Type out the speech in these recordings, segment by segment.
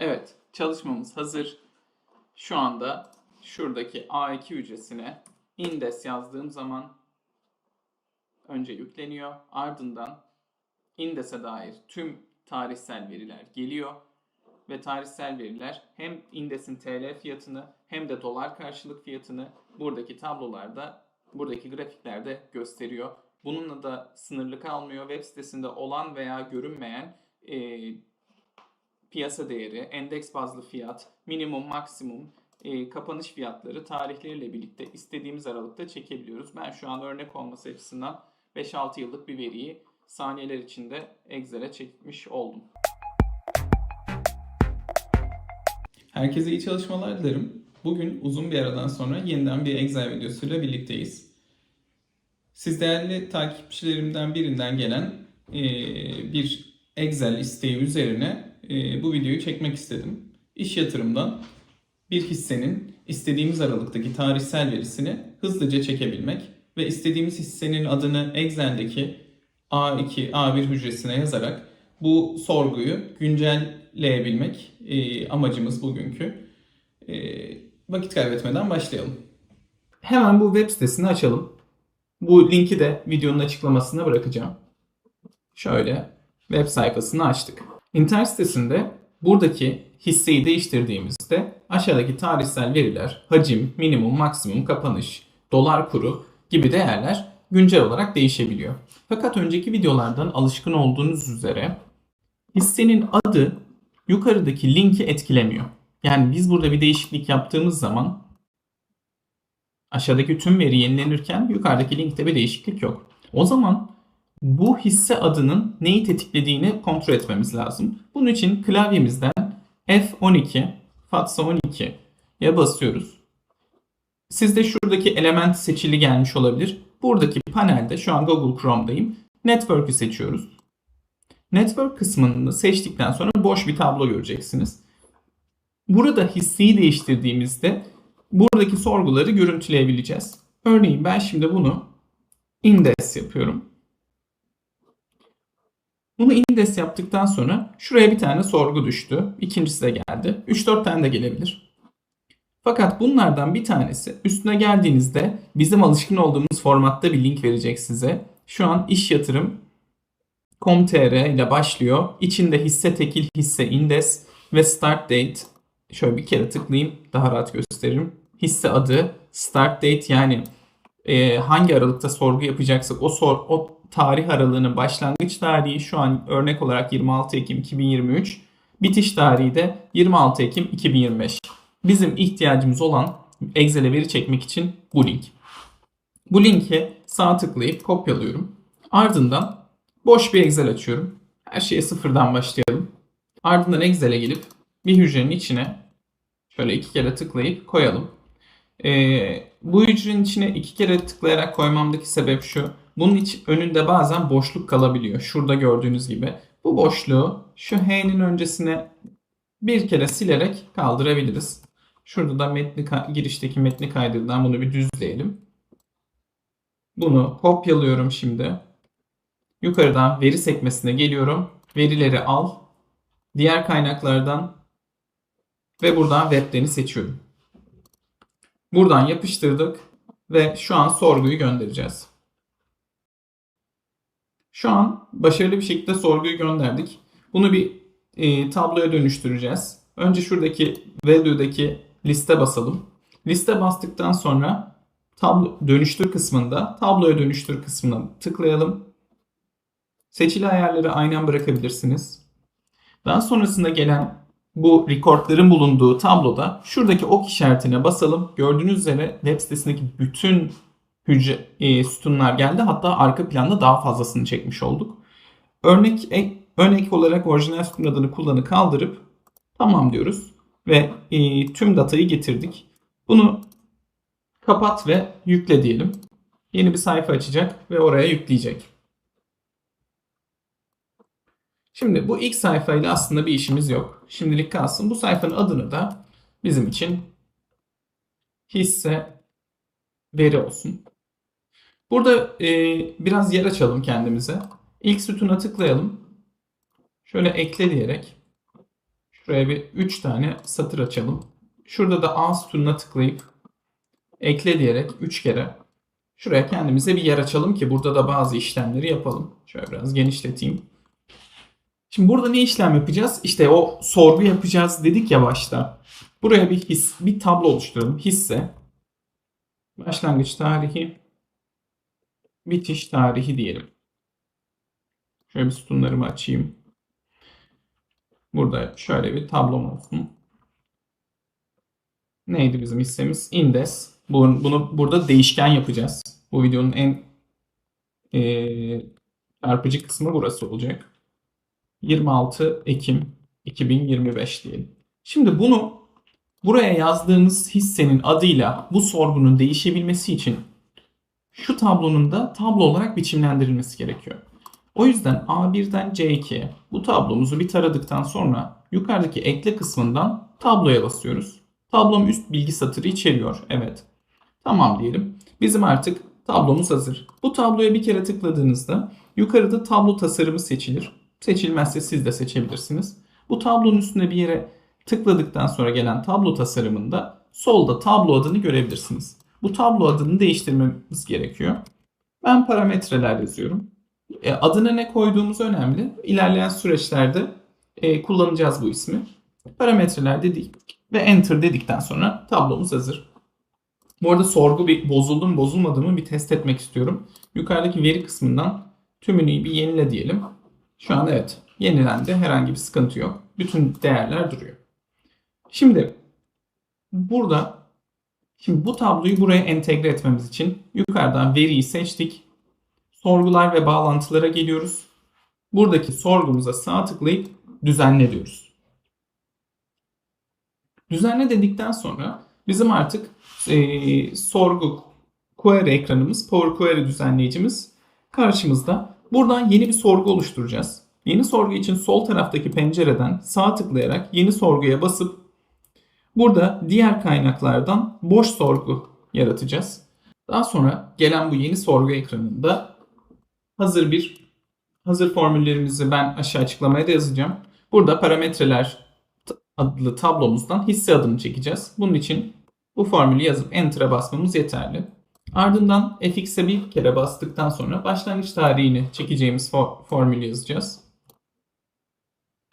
Evet, çalışmamız hazır. Şu anda şuradaki A2 hücresine indes yazdığım zaman önce yükleniyor. Ardından indese dair tüm tarihsel veriler geliyor. Ve tarihsel veriler hem indesin TL fiyatını hem de dolar karşılık fiyatını buradaki tablolarda, buradaki grafiklerde gösteriyor. Bununla da sınırlı kalmıyor. Web sitesinde olan veya görünmeyen e, piyasa değeri, endeks bazlı fiyat, minimum, maksimum, e, kapanış fiyatları tarihleriyle birlikte istediğimiz aralıkta çekebiliyoruz. Ben şu an örnek olması açısından 5-6 yıllık bir veriyi saniyeler içinde Excel'e çekmiş oldum. Herkese iyi çalışmalar dilerim. Bugün uzun bir aradan sonra yeniden bir Excel videosuyla birlikteyiz. Siz değerli takipçilerimden birinden gelen e, bir Excel isteği üzerine e, bu videoyu çekmek istedim. İş yatırımdan bir hissenin istediğimiz aralıktaki tarihsel verisini hızlıca çekebilmek ve istediğimiz hissenin adını Excel'deki A2, A1 hücresine yazarak bu sorguyu güncelleyebilmek e, amacımız bugünkü. E, vakit kaybetmeden başlayalım. Hemen bu web sitesini açalım. Bu linki de videonun açıklamasına bırakacağım. Şöyle web sayfasını açtık. İnternet sitesinde buradaki hisseyi değiştirdiğimizde aşağıdaki tarihsel veriler, hacim, minimum, maksimum, kapanış, dolar kuru gibi değerler güncel olarak değişebiliyor. Fakat önceki videolardan alışkın olduğunuz üzere hissenin adı yukarıdaki linki etkilemiyor. Yani biz burada bir değişiklik yaptığımız zaman aşağıdaki tüm veri yenilenirken yukarıdaki linkte bir değişiklik yok. O zaman bu hisse adının neyi tetiklediğini kontrol etmemiz lazım. Bunun için klavyemizden F12, FATSA 12 ya basıyoruz. Sizde şuradaki element seçili gelmiş olabilir. Buradaki panelde şu an Google Chrome'dayım. Network'ü seçiyoruz. Network kısmını seçtikten sonra boş bir tablo göreceksiniz. Burada hisseyi değiştirdiğimizde buradaki sorguları görüntüleyebileceğiz. Örneğin ben şimdi bunu indes yapıyorum. Bunu indes yaptıktan sonra şuraya bir tane sorgu düştü. İkincisi de geldi. 3-4 tane de gelebilir. Fakat bunlardan bir tanesi üstüne geldiğinizde bizim alışkın olduğumuz formatta bir link verecek size. Şu an iş yatırım com.tr ile başlıyor. İçinde hisse tekil hisse indes ve start date. Şöyle bir kere tıklayayım daha rahat gösteririm. Hisse adı, start date yani e, hangi aralıkta sorgu yapacaksak o sor o tarih aralığının başlangıç tarihi şu an örnek olarak 26 Ekim 2023. Bitiş tarihi de 26 Ekim 2025. Bizim ihtiyacımız olan Excel'e veri çekmek için bu link. Bu linke sağ tıklayıp kopyalıyorum. Ardından boş bir Excel açıyorum. Her şeye sıfırdan başlayalım. Ardından Excel'e gelip bir hücrenin içine şöyle iki kere tıklayıp koyalım. Ee, bu hücrenin içine iki kere tıklayarak koymamdaki sebep şu. Bunun iç, önünde bazen boşluk kalabiliyor. Şurada gördüğünüz gibi. Bu boşluğu şu H'nin öncesine bir kere silerek kaldırabiliriz. Şurada da metni girişteki metni kaydırdan bunu bir düzleyelim. Bunu kopyalıyorum şimdi. Yukarıdan veri sekmesine geliyorum. Verileri al. Diğer kaynaklardan ve buradan web'deni seçiyorum. Buradan yapıştırdık ve şu an sorguyu göndereceğiz. Şu an başarılı bir şekilde sorguyu gönderdik. Bunu bir e, tabloya dönüştüreceğiz. Önce şuradaki value'daki liste basalım. Liste bastıktan sonra tablo dönüştür kısmında tabloya dönüştür kısmına tıklayalım. Seçili ayarları aynen bırakabilirsiniz. Daha sonrasında gelen bu recordların bulunduğu tabloda şuradaki ok işaretine basalım. Gördüğünüz üzere web sitesindeki bütün hücre e, sütunlar geldi. Hatta arka planda daha fazlasını çekmiş olduk. Örnek e, örnek olarak orijinal sütun adını kullanı kaldırıp tamam diyoruz ve e, tüm datayı getirdik. Bunu kapat ve yükle diyelim. Yeni bir sayfa açacak ve oraya yükleyecek. Şimdi bu ilk sayfayla aslında bir işimiz yok. Şimdilik kalsın. Bu sayfanın adını da bizim için hisse veri olsun. Burada e, biraz yer açalım kendimize. İlk sütuna tıklayalım. Şöyle ekle diyerek Şuraya bir 3 tane satır açalım. Şurada da A sütununa tıklayıp ekle diyerek 3 kere şuraya kendimize bir yer açalım ki burada da bazı işlemleri yapalım. Şöyle biraz genişleteyim. Şimdi burada ne işlem yapacağız? İşte o sorgu yapacağız dedik ya başta. Buraya bir his, bir tablo oluşturalım. Hisse, başlangıç tarihi, bitiş tarihi diyelim. Şöyle bir sütunlarımı açayım. Burada şöyle bir tablom olsun. Neydi bizim hissemiz? Indes. Bunu, bunu burada değişken yapacağız. Bu videonun en e, çarpıcı kısmı burası olacak. 26 Ekim 2025 diyelim. Şimdi bunu buraya yazdığımız hissenin adıyla bu sorgunun değişebilmesi için şu tablonun da tablo olarak biçimlendirilmesi gerekiyor. O yüzden A1'den C2'ye bu tablomuzu bir taradıktan sonra yukarıdaki ekle kısmından tabloya basıyoruz. Tablom üst bilgi satırı içeriyor. Evet. Tamam diyelim. Bizim artık tablomuz hazır. Bu tabloya bir kere tıkladığınızda yukarıda tablo tasarımı seçilir. Seçilmezse siz de seçebilirsiniz. Bu tablonun üstüne bir yere tıkladıktan sonra gelen tablo tasarımında solda tablo adını görebilirsiniz. Bu tablo adını değiştirmemiz gerekiyor. Ben parametreler yazıyorum. E, adına ne koyduğumuz önemli. İlerleyen süreçlerde e, kullanacağız bu ismi. Parametreler dedik ve enter dedikten sonra tablomuz hazır. Bu arada sorgu bir bozuldu mu bozulmadı mı bir test etmek istiyorum. Yukarıdaki veri kısmından tümünü bir yenile diyelim. Şu an evet yenilendi. Herhangi bir sıkıntı yok. Bütün değerler duruyor. Şimdi burada şimdi bu tabloyu buraya entegre etmemiz için yukarıdan veriyi seçtik. Sorgular ve bağlantılara geliyoruz. Buradaki sorgumuza sağ tıklayıp düzenle diyoruz. Düzenle dedikten sonra bizim artık e, sorgu query ekranımız, Power Query düzenleyicimiz karşımızda. Buradan yeni bir sorgu oluşturacağız. Yeni sorgu için sol taraftaki pencereden sağ tıklayarak yeni sorguya basıp burada diğer kaynaklardan boş sorgu yaratacağız. Daha sonra gelen bu yeni sorgu ekranında hazır bir hazır formüllerimizi ben aşağı açıklamaya da yazacağım. Burada parametreler adlı tablomuzdan hisse adını çekeceğiz. Bunun için bu formülü yazıp Enter'a basmamız yeterli. Ardından fx'e bir kere bastıktan sonra başlangıç tarihini çekeceğimiz for formülü yazacağız.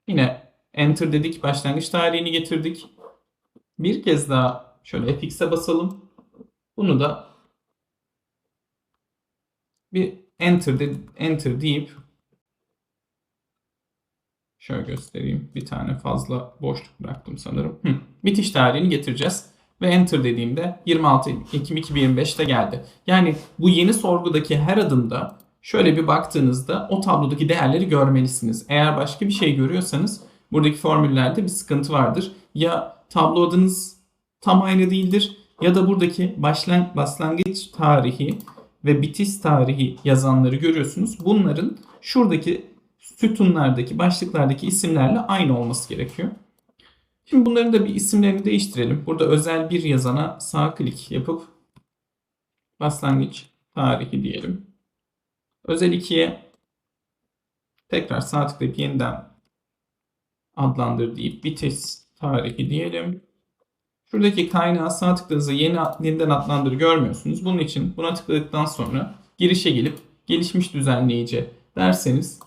Yine Enter dedik, başlangıç tarihini getirdik. Bir kez daha şöyle fx'e basalım. Bunu da bir Enter, de, enter deyip şöyle göstereyim. Bir tane fazla boşluk bıraktım sanırım. Hı. Bitiş tarihini getireceğiz ve enter dediğimde 26 Ekim 2025'te geldi. Yani bu yeni sorgudaki her adımda şöyle bir baktığınızda o tablodaki değerleri görmelisiniz. Eğer başka bir şey görüyorsanız buradaki formüllerde bir sıkıntı vardır. Ya tablo adınız tam aynı değildir ya da buradaki başlangıç tarihi ve bitiş tarihi yazanları görüyorsunuz. Bunların şuradaki sütunlardaki, başlıklardaki isimlerle aynı olması gerekiyor. Şimdi bunların da bir isimlerini değiştirelim. Burada özel bir yazana sağ klik yapıp başlangıç tarihi diyelim. Özel 2'ye tekrar sağ tıklayıp yeniden adlandır deyip bitiş tarihi diyelim. Şuradaki kaynağı sağ tıkladığınızda yeni, yeniden adlandır görmüyorsunuz. Bunun için buna tıkladıktan sonra girişe gelip gelişmiş düzenleyici derseniz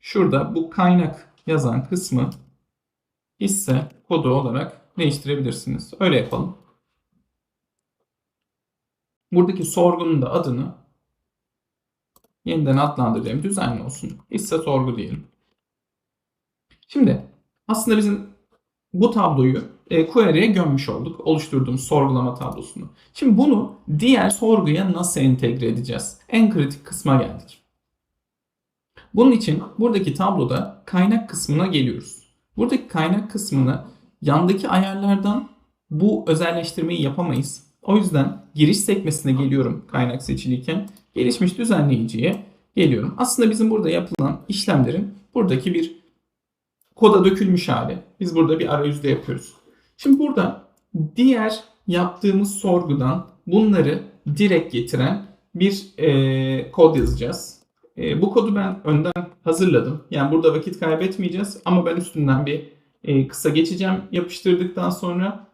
şurada bu kaynak yazan kısmı hisse kodu olarak değiştirebilirsiniz. Öyle yapalım. Buradaki sorgunun da adını yeniden adlandıracağım düzenli olsun. Hisse sorgu diyelim. Şimdi aslında bizim bu tabloyu e, query'e gömmüş olduk. Oluşturduğumuz sorgulama tablosunu. Şimdi bunu diğer sorguya nasıl entegre edeceğiz? En kritik kısma geldik. Bunun için buradaki tabloda kaynak kısmına geliyoruz. Buradaki kaynak kısmını yandaki ayarlardan bu özelleştirmeyi yapamayız. O yüzden giriş sekmesine geliyorum kaynak seçiliyken. Gelişmiş düzenleyiciye geliyorum. Aslında bizim burada yapılan işlemlerin buradaki bir koda dökülmüş hali. Biz burada bir arayüzde yapıyoruz. Şimdi burada diğer yaptığımız sorgudan bunları direkt getiren bir e, kod yazacağız. E, bu kodu ben önden hazırladım. Yani burada vakit kaybetmeyeceğiz ama ben üstünden bir e, kısa geçeceğim yapıştırdıktan sonra.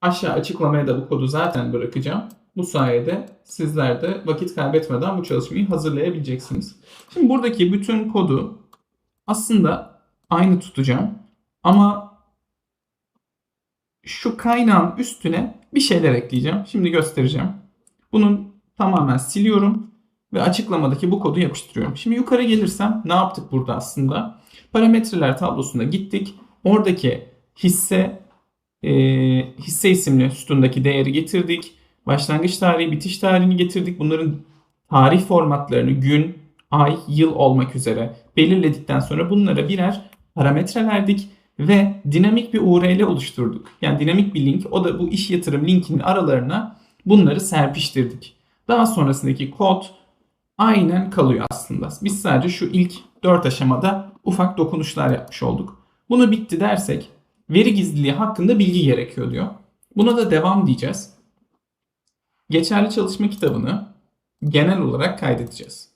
Aşağı açıklamaya da bu kodu zaten bırakacağım. Bu sayede sizler de vakit kaybetmeden bu çalışmayı hazırlayabileceksiniz. Şimdi buradaki bütün kodu aslında aynı tutacağım. Ama şu kaynağın üstüne bir şeyler ekleyeceğim. Şimdi göstereceğim. Bunun tamamen siliyorum ve açıklamadaki bu kodu yapıştırıyorum. Şimdi yukarı gelirsem ne yaptık burada aslında? Parametreler tablosuna gittik. Oradaki hisse e, hisse isimli sütundaki değeri getirdik. Başlangıç tarihi, bitiş tarihini getirdik. Bunların tarih formatlarını gün, ay, yıl olmak üzere belirledikten sonra bunlara birer parametre verdik ve dinamik bir URL oluşturduk. Yani dinamik bir link. O da bu iş yatırım linkinin aralarına bunları serpiştirdik. Daha sonrasındaki kod aynen kalıyor aslında. Biz sadece şu ilk 4 aşamada ufak dokunuşlar yapmış olduk. Bunu bitti dersek veri gizliliği hakkında bilgi gerekiyor diyor. Buna da devam diyeceğiz. Geçerli çalışma kitabını genel olarak kaydedeceğiz.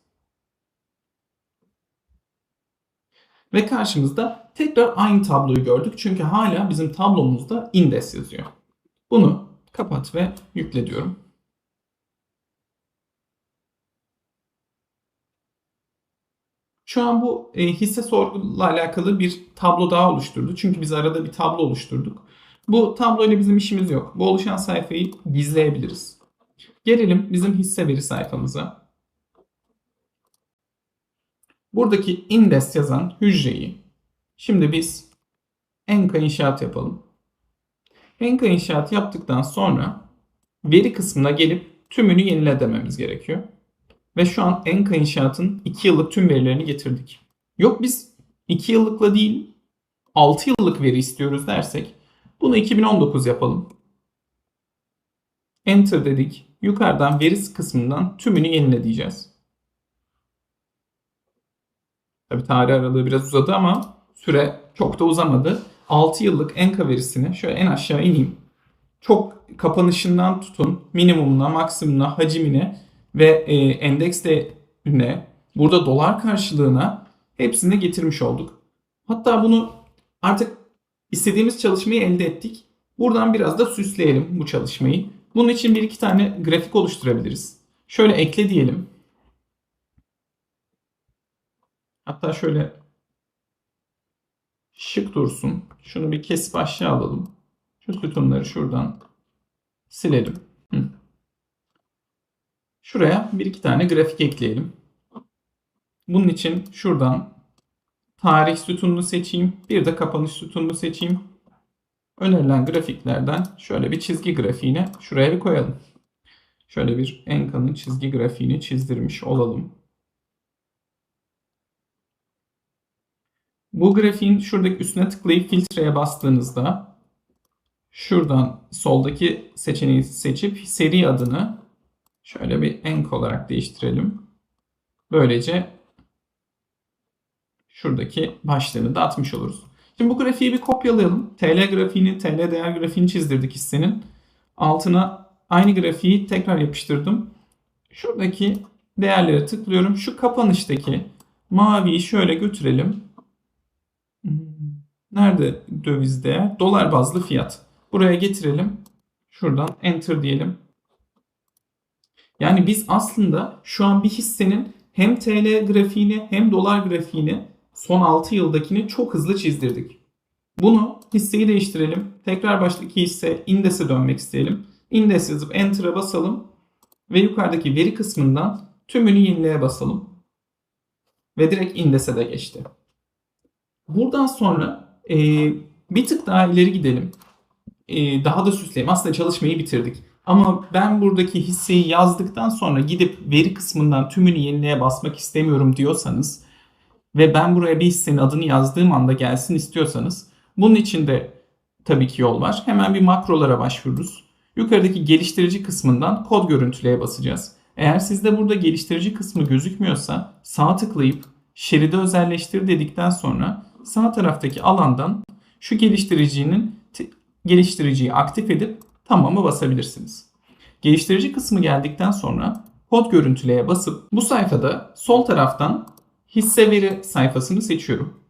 Ve karşımızda tekrar aynı tabloyu gördük. Çünkü hala bizim tablomuzda indes yazıyor. Bunu kapat ve yükle diyorum. Şu an bu e, hisse sorguyla alakalı bir tablo daha oluşturdu. Çünkü biz arada bir tablo oluşturduk. Bu tablo ile bizim işimiz yok. Bu oluşan sayfayı gizleyebiliriz. Gelelim bizim hisse veri sayfamıza. Buradaki indes yazan hücreyi şimdi biz enka inşaat yapalım. Enka inşaat yaptıktan sonra veri kısmına gelip tümünü yenile dememiz gerekiyor. Ve şu an Enka İnşaat'ın 2 yıllık tüm verilerini getirdik. Yok biz 2 yıllıkla değil 6 yıllık veri istiyoruz dersek bunu 2019 yapalım. Enter dedik. Yukarıdan veri kısmından tümünü yenile diyeceğiz. Tabi tarih aralığı biraz uzadı ama süre çok da uzamadı. 6 yıllık Enka verisini şöyle en aşağı ineyim. Çok kapanışından tutun minimumuna, maksimumuna, hacimine ve e, endeks değerine burada dolar karşılığına hepsini getirmiş olduk. Hatta bunu artık istediğimiz çalışmayı elde ettik. Buradan biraz da süsleyelim bu çalışmayı. Bunun için bir iki tane grafik oluşturabiliriz. Şöyle ekle diyelim. Hatta şöyle şık dursun. Şunu bir kesip aşağı alalım. Şu sütunları şuradan silelim. Hı. Şuraya bir iki tane grafik ekleyelim. Bunun için şuradan tarih sütununu seçeyim. Bir de kapanış sütununu seçeyim. Önerilen grafiklerden şöyle bir çizgi grafiğini şuraya bir koyalım. Şöyle bir Enka'nın çizgi grafiğini çizdirmiş olalım. Bu grafiğin şuradaki üstüne tıklayıp filtreye bastığınızda şuradan soldaki seçeneği seçip seri adını Şöyle bir enk olarak değiştirelim. Böylece şuradaki başlığını da atmış oluruz. Şimdi bu grafiği bir kopyalayalım. TL grafiğini, TL değer grafiğini çizdirdik hissenin. Altına aynı grafiği tekrar yapıştırdım. Şuradaki değerlere tıklıyorum. Şu kapanıştaki maviyi şöyle götürelim. Nerede döviz değer? Dolar bazlı fiyat. Buraya getirelim. Şuradan enter diyelim. Yani biz aslında şu an bir hissenin hem TL grafiğini hem dolar grafiğini son 6 yıldakini çok hızlı çizdirdik. Bunu hisseyi değiştirelim. Tekrar baştaki hisse indese dönmek isteyelim. Indes yazıp enter'a basalım ve yukarıdaki veri kısmından tümünü yenileye basalım. Ve direkt indese de geçti. Buradan sonra e, bir tık daha ileri gidelim. E, daha da süsleyelim. Aslında çalışmayı bitirdik. Ama ben buradaki hisseyi yazdıktan sonra gidip veri kısmından tümünü yenileye basmak istemiyorum diyorsanız ve ben buraya bir hissenin adını yazdığım anda gelsin istiyorsanız bunun için de tabii ki yol var. Hemen bir makrolara başvururuz. Yukarıdaki geliştirici kısmından kod görüntüleye basacağız. Eğer sizde burada geliştirici kısmı gözükmüyorsa sağ tıklayıp şeridi özelleştir dedikten sonra sağ taraftaki alandan şu geliştiricinin geliştiriciyi aktif edip tamamı basabilirsiniz. Geliştirici kısmı geldikten sonra kod görüntüleye basıp bu sayfada sol taraftan hisse veri sayfasını seçiyorum.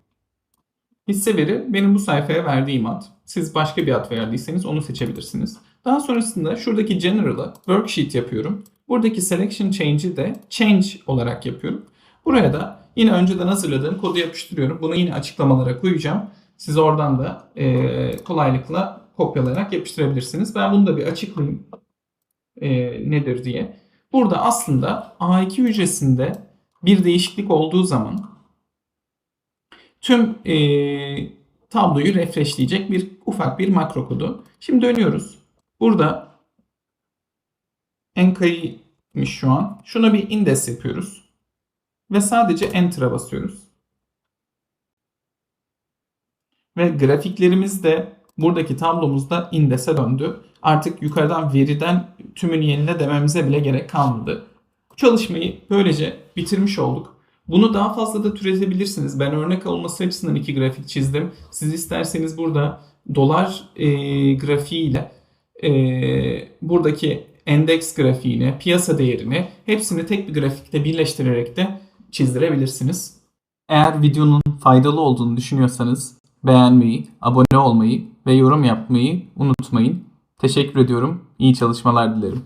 Hisse veri benim bu sayfaya verdiğim ad. Siz başka bir ad verdiyseniz onu seçebilirsiniz. Daha sonrasında şuradaki General'a worksheet yapıyorum. Buradaki selection change'i de change olarak yapıyorum. Buraya da yine önceden hazırladığım kodu yapıştırıyorum. Bunu yine açıklamalara koyacağım. Siz oradan da e, kolaylıkla kopyalayarak yapıştırabilirsiniz. Ben bunu da bir açıklayayım e, nedir diye. Burada aslında A2 hücresinde bir değişiklik olduğu zaman tüm e, tabloyu refreshleyecek bir ufak bir makro kodu. Şimdi dönüyoruz. Burada enkaymış şu an. Şuna bir indes yapıyoruz. Ve sadece enter'a basıyoruz. Ve grafiklerimiz de buradaki tablomuzda indese döndü. Artık yukarıdan veriden tümünü yenile dememize bile gerek kalmadı. Çalışmayı böylece bitirmiş olduk. Bunu daha fazla da türetebilirsiniz. Ben örnek olması açısından iki grafik çizdim. Siz isterseniz burada dolar e, grafiğiyle e, buradaki endeks grafiğini, piyasa değerini hepsini tek bir grafikte birleştirerek de çizdirebilirsiniz. Eğer videonun faydalı olduğunu düşünüyorsanız beğenmeyi, abone olmayı ve yorum yapmayı unutmayın. Teşekkür ediyorum. İyi çalışmalar dilerim.